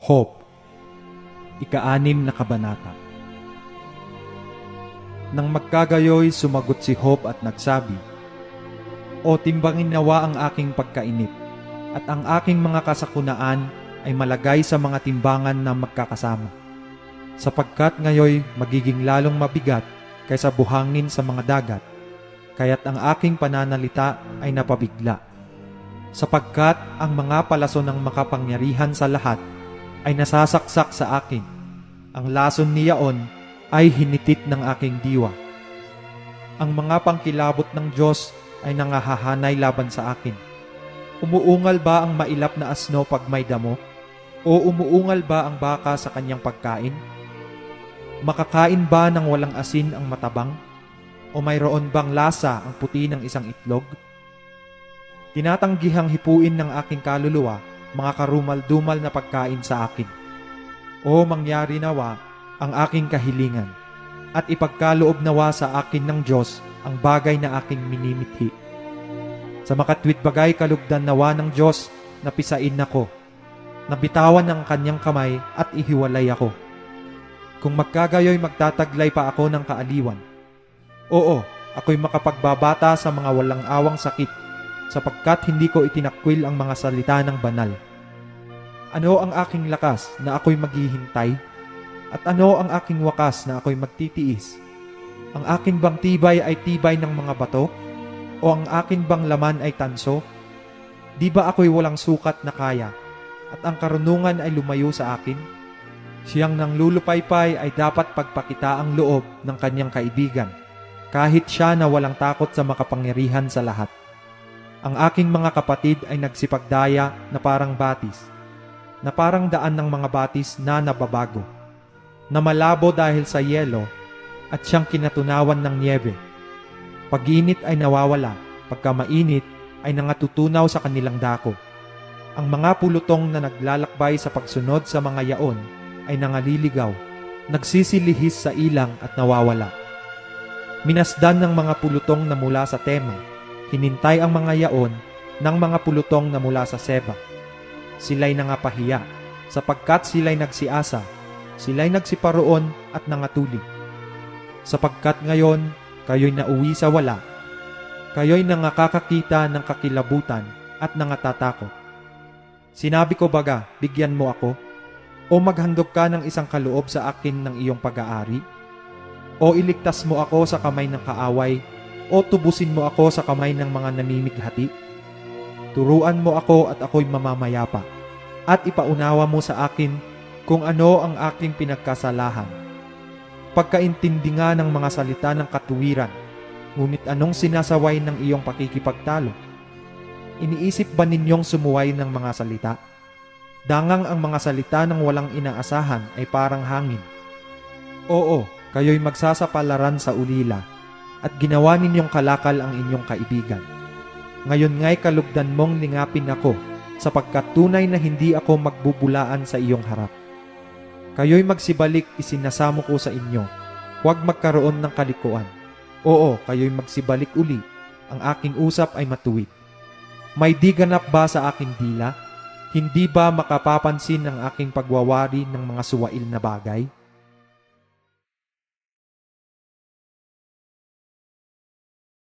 Hope Ika-anim na kabanata Nang magkagayoy, sumagot si Hope at nagsabi, O timbangin nawa ang aking pagkainip, at ang aking mga kasakunaan ay malagay sa mga timbangan na magkakasama. Sapagkat ngayoy magiging lalong mabigat kaysa buhangin sa mga dagat, kaya't ang aking pananalita ay napabigla. Sapagkat ang mga palaso ng makapangyarihan sa lahat ay nasasaksak sa akin. Ang lason niyaon ay hinitit ng aking diwa. Ang mga pangkilabot ng Diyos ay nangahahanay laban sa akin. Umuungal ba ang mailap na asno pag may damo? O umuungal ba ang baka sa kanyang pagkain? Makakain ba ng walang asin ang matabang? O mayroon bang lasa ang puti ng isang itlog? Tinatanggihang hipuin ng aking kaluluwa mga karumal-dumal na pagkain sa akin. O mangyari nawa ang aking kahilingan at ipagkaloob nawa sa akin ng Diyos ang bagay na aking minimithi. Sa makatwid bagay kalugdan nawa ng Diyos na pisain ako, nabitawan ng kanyang kamay at ihiwalay ako. Kung magkagayoy magtataglay pa ako ng kaaliwan. Oo, ako'y makapagbabata sa mga walang awang sakit sapagkat hindi ko itinakwil ang mga salita ng banal. Ano ang aking lakas na ako'y maghihintay? At ano ang aking wakas na ako'y magtitiis? Ang aking bang tibay ay tibay ng mga bato? O ang aking bang laman ay tanso? Di ba ako'y walang sukat na kaya? At ang karunungan ay lumayo sa akin? Siyang nang lulupaypay ay dapat pagpakita ang loob ng kanyang kaibigan, kahit siya na walang takot sa makapangyarihan sa lahat. Ang aking mga kapatid ay nagsipagdaya na parang batis, na parang daan ng mga batis na nababago, na malabo dahil sa yelo at siyang kinatunawan ng niebe. Pag-init ay nawawala, pagka mainit ay nangatutunaw sa kanilang dako. Ang mga pulutong na naglalakbay sa pagsunod sa mga yaon ay nangaliligaw, nagsisilihis sa ilang at nawawala. Minasdan ng mga pulutong na mula sa tema hinintay ang mga yaon ng mga pulutong na mula sa Seba. Sila'y nangapahiya, sapagkat sila'y nagsiasa, sila'y nagsiparoon at nangatulig. Sapagkat ngayon, kayo'y nauwi sa wala, kayo'y nangakakakita ng kakilabutan at nangatatakot. Sinabi ko baga, bigyan mo ako? O maghandog ka ng isang kaloob sa akin ng iyong pag-aari? O iligtas mo ako sa kamay ng kaaway o tubusin mo ako sa kamay ng mga namimighati? Turuan mo ako at ako'y mamamayapa, at ipaunawa mo sa akin kung ano ang aking pinagkasalahan. Pagkaintindi nga ng mga salita ng katuwiran, ngunit anong sinasaway ng iyong pakikipagtalo? Iniisip ba ninyong sumuway ng mga salita? Dangang ang mga salita ng walang inaasahan ay parang hangin. Oo, kayo'y magsasapalaran sa ulila at ginawa ninyong kalakal ang inyong kaibigan. Ngayon nga'y kalugdan mong lingapin ako sapagkat tunay na hindi ako magbubulaan sa iyong harap. Kayo'y magsibalik isinasamo ko sa inyo. Huwag magkaroon ng kalikuan. Oo, kayo'y magsibalik uli. Ang aking usap ay matuwid. May di ganap ba sa aking dila? Hindi ba makapapansin ng aking pagwawari ng mga suwail na bagay?